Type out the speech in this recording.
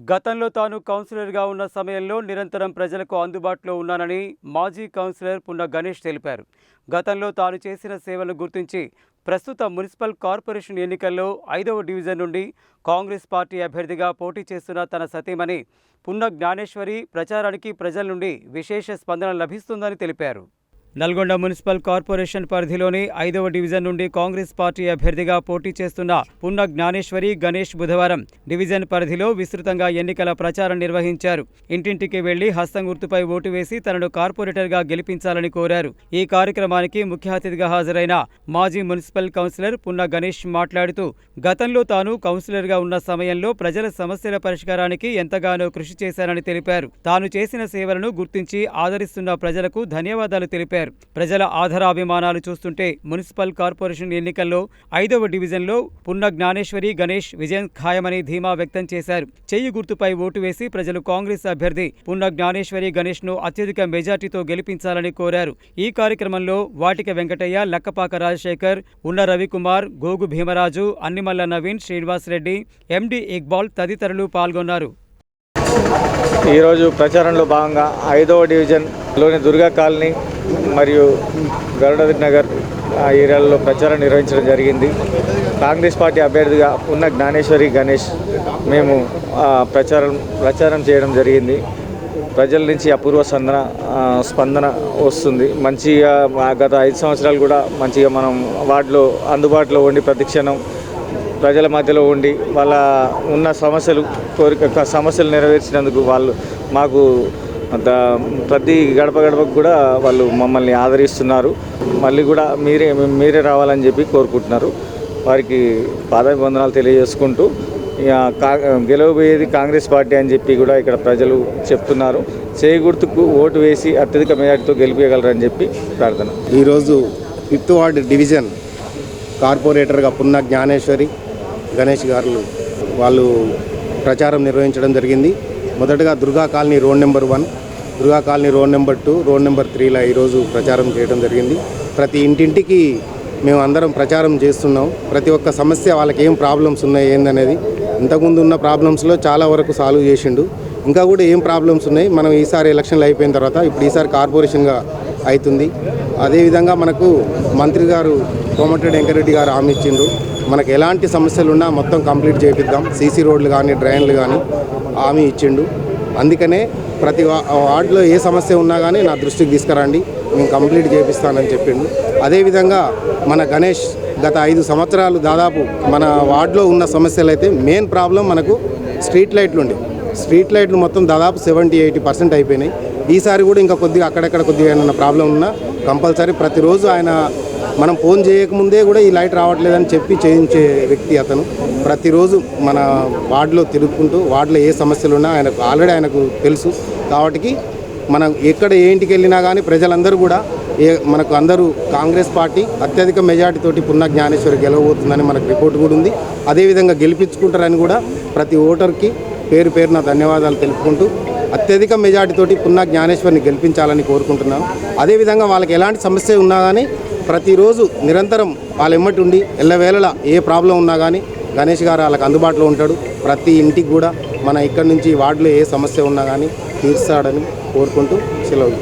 గతంలో తాను కౌన్సిలర్గా ఉన్న సమయంలో నిరంతరం ప్రజలకు అందుబాటులో ఉన్నానని మాజీ కౌన్సిలర్ పున్న గణేష్ తెలిపారు. గతంలో తాను చేసిన సేవలను గుర్తించి ప్రస్తుత మున్సిపల్ కార్పొరేషన్ ఎన్నికల్లో ఐదవ డివిజన్ నుండి కాంగ్రెస్ పార్టీ అభ్యర్థిగా పోటీ చేస్తున్న తన సతీమణి పున్న జ్ఞానేశ్వరి ప్రచారానికి ప్రజల నుండి విశేష స్పందన లభిస్తుందని తెలిపారు. నల్గొండ మున్సిపల్ కార్పొరేషన్ పరిధిలోని ఐదవ డివిజన్ నుండి కాంగ్రెస్ పార్టీ అభ్యర్థిగా పోటీ చేస్తున్న పున్న జ్ఞానేశ్వరి గణేష్ బుధవారం డివిజన్ పరిధిలో విస్తృతంగా ఎన్నికల ప్రచారం నిర్వహించారు. ఇంటింటికి వెళ్ళి హస్తం గుర్తుపై ఓటు వేసి తనను కార్పొరేటర్గా గెలిపించాలని కోరారు. ఈ కార్యక్రమానికి ముఖ్య అతిథిగా హాజరైన మాజీ మున్సిపల్ కౌన్సిలర్ పున్న గణేష్ మాట్లాడుతూ గతంలో తాను కౌన్సిలర్గా ఉన్న సమయంలో ప్రజల సమస్యల పరిష్కారానికి ఎంతగానో కృషి చేశానని తెలిపారు. తాను చేసిన సేవలను గుర్తించి ఆదరిస్తున్న ప్రజలకు ధన్యవాదాలు తెలిపారు. ప్రజల ఆధారాభిమానాలు చూస్తుంటే మున్సిపల్ కార్పొరేషన్ ఎన్నికల్లో ఐదవ డివిజన్లో పున్న జ్ఞానేశ్వరి గణేష్ విజయం ఖాయమని ధీమా వ్యక్తం చేశారు. చెయ్యి గుర్తుపై ఓటు వేసి ప్రజలు కాంగ్రెస్ అభ్యర్థి పున్న జ్ఞానేశ్వరి గణేష్ను అత్యధిక మెజార్టీతో గెలిపించాలని కోరారు. ఈ కార్యక్రమంలో వాటిక వెంకటయ్య లక్కపాక రాజశేఖర్ ఉన్న రవికుమార్ గోగు భీమరాజు అన్నిమల్ల నవీన్ శ్రీనివాస్ రెడ్డి ఎండి ఇక్బాల్ తదితరులు పాల్గొన్నారు. ఈరోజు ప్రచారంలో భాగంగా ఐదవ డివిజన్లోని దుర్గా కాలనీ మరియు గరుడ నగర్ ఆ ఏరియాలలో ప్రచారం నిర్వహించడం జరిగింది. కాంగ్రెస్ పార్టీ అభ్యర్థిగా ఉన్న జ్ఞానేశ్వరి గణేష్ మేము ప్రచారం ప్రచారం చేయడం జరిగింది. ప్రజల నుంచి అపూర్వ సందన స్పందన వస్తుంది. మంచిగా గత ఐదు సంవత్సరాలు కూడా మంచిగా మనం వాటిలో అందుబాటులో ఉండి ప్రతిక్షణం ప్రజల మధ్యలో ఉండి వాళ్ళ ఉన్న సమస్యలు కోరిక సమస్యలు నెరవేర్చినందుకు వాళ్ళు మాకు అంత ప్రతి గడప గడపకు కూడా వాళ్ళు మమ్మల్ని ఆదరిస్తున్నారు. మళ్ళీ కూడా మీరే మీరే రావాలని చెప్పి కోరుకుంటున్నారు. వారికి పాదాభివందనాలు తెలియజేసుకుంటూ ఇక కా గెలవబోయేది కాంగ్రెస్ పార్టీ అని చెప్పి కూడా ఇక్కడ ప్రజలు చెప్తున్నారు. చేయగుర్తుకు ఓటు వేసి అత్యధిక మెజార్టీతో గెలిపించగలరని చెప్పి ప్రార్థన. ఈరోజు ఫిఫ్త్ వార్డ్ డివిజన్ కార్పొరేటర్గా పున్న జ్ఞానేశ్వరి గణేష్ గారు వాళ్ళు ప్రచారం నిర్వహించడం జరిగింది. మొదటగా Durga colony road number one Durga colony road number two road number త్రీలో ఈరోజు ప్రచారం చేయడం జరిగింది. ప్రతి ఇంటింటికి మేము అందరం ప్రచారం చేస్తున్నాం. ప్రతి ఒక్క సమస్య వాళ్ళకి ఏం ప్రాబ్లమ్స్ ఉన్నాయి ఏందనేది ఇంతకుముందు ఉన్న ప్రాబ్లమ్స్లో చాలా వరకు సాల్వ్ చేసిండు. ఇంకా కూడా ఏం ప్రాబ్లమ్స్ ఉన్నాయి? మనం ఈసారి ఎలక్షన్లు అయిపోయిన తర్వాత ఇప్పుడు ఈసారి కార్పొరేషన్గా అవుతుంది అదేవిధంగా మనకు మంత్రి గారు కోమటిరెడ్డి వెంకరెడ్డి గారు హామీ ఇచ్చిండ్రు మనకు ఎలాంటి సమస్యలు ఉన్నా మొత్తం కంప్లీట్ చేపిద్దాం. సీసీ రోడ్లు కానీ డ్రైన్లు కానీ హామీ ఇచ్చిండు. అందుకనే ప్రతి వా- వార్డులో ఏ సమస్య ఉన్నా కానీ నా దృష్టికి తీసుకురండి. నేను కంప్లీట్ చేపిస్తానని చెప్పిండు. అదేవిధంగా మన గణేష్ గత ఐదు సంవత్సరాలు దాదాపు మన వార్డులో ఉన్న సమస్యలు అయితే మెయిన్ ప్రాబ్లం మనకు స్ట్రీట్ లైట్లు ఉండే. స్ట్రీట్ లైట్లు మొత్తం దాదాపు సెవెంటీ ఎయిటీ పర్సెంట్ అయిపోయినాయి. ఈసారి కూడా ఇంకా కొద్దిగా అక్కడక్కడ కొద్దిగా ఏమైనా ప్రాబ్లం ఉన్నా కంపల్సరీ ప్రతిరోజు ఆయన మనం ఫోన్ చేయకముందే కూడా ఈ లైట్ రావట్లేదని చెప్పి చేయించే వ్యక్తి అతను. ప్రతిరోజు మన వార్డులో తిరుగుకుంటూ వార్డులో ఏ సమస్యలు ఉన్నా ఆయనకు ఆల్రెడీ ఆయనకు తెలుసు. కాబట్టి మనం ఎక్కడ ఏ ఇంటికి వెళ్ళినా కానీ ప్రజలందరూ కూడా ఏ మనకు అందరూ కాంగ్రెస్ పార్టీ అత్యధిక మెజార్టీతోటి పున్న జ్ఞానేశ్వరి గెలవబోతుందని మనకు రిపోర్ట్ కూడా ఉంది. అదేవిధంగా గెలిపించుకుంటారని కూడా ప్రతి ఓటర్కి పేరు పేరున ధన్యవాదాలు తెలుపుకుంటూ అత్యధిక మెజార్టీతోటి పున్న జ్ఞానేశ్వరిని గెలిపించాలని కోరుకుంటున్నాను. అదేవిధంగా వాళ్ళకి ఎలాంటి సమస్య ఉన్నా కానీ ప్రతిరోజు నిరంతరం వాళ్ళ ఎమ్మటి ఉండి ఎల్లవేళలా ఏ ప్రాబ్లం ఉన్నా కానీ గణేష్ గారు వాళ్ళకి అందుబాటులో ఉంటాడు. ప్రతి ఇంటికి కూడా మన ఇక్కడి నుంచి వార్డులో ఏ సమస్య ఉన్నా కానీ తీర్చాడని కోరుకుంటూ సెలవు.